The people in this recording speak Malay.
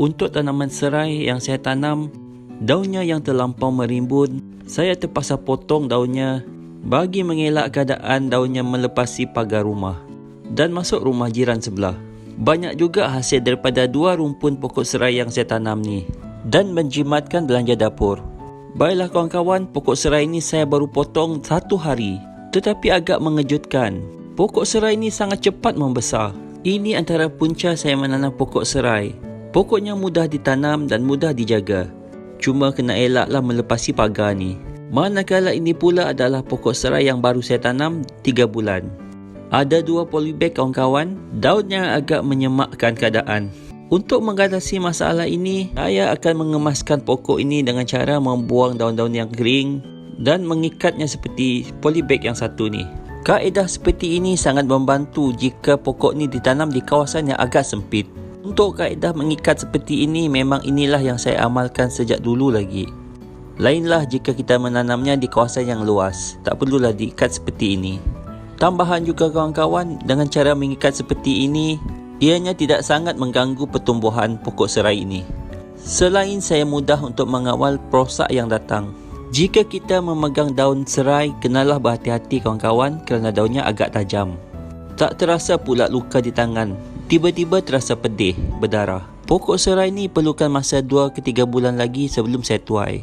Untuk tanaman serai yang saya tanam, daunnya yang terlampau merimbun, saya terpaksa potong daunnya bagi mengelak keadaan daunnya melepasi pagar rumah dan masuk rumah jiran sebelah. Banyak juga hasil daripada dua rumpun pokok serai yang saya tanam ni dan menjimatkan belanja dapur. Baiklah kawan-kawan, pokok serai ini saya baru potong satu hari tetapi agak mengejutkan. Pokok serai ini sangat cepat membesar. Ini antara punca saya menanam pokok serai. Pokoknya mudah ditanam dan mudah dijaga. Cuma kena elaklah melepasi pagar ni. Manakala ini pula adalah pokok serai yang baru saya tanam 3 bulan. Ada dua polybag kawan-kawan, daunnya agak menyemakkan keadaan. Untuk mengatasi masalah ini, saya akan mengemaskan pokok ini dengan cara membuang daun-daun yang kering dan mengikatnya seperti polybag yang satu ni. Kaedah seperti ini sangat membantu jika pokok ni ditanam di kawasan yang agak sempit. Untuk kaedah mengikat seperti ini memang inilah yang saya amalkan sejak dulu lagi. Lainlah jika kita menanamnya di kawasan yang luas, tak perlulah diikat seperti ini. Tambahan juga kawan-kawan, dengan cara mengikat seperti ini, ianya tidak sangat mengganggu pertumbuhan pokok serai ini. Selain saya mudah untuk mengawal perosak yang datang. Jika kita memegang daun serai, kenalah berhati-hati kawan-kawan kerana daunnya agak tajam. Tak terasa pula luka di tangan Tiba-tiba terasa pedih, berdarah. Pokok serai ni perlukan masa 2 ke 3 bulan lagi sebelum saya tuai.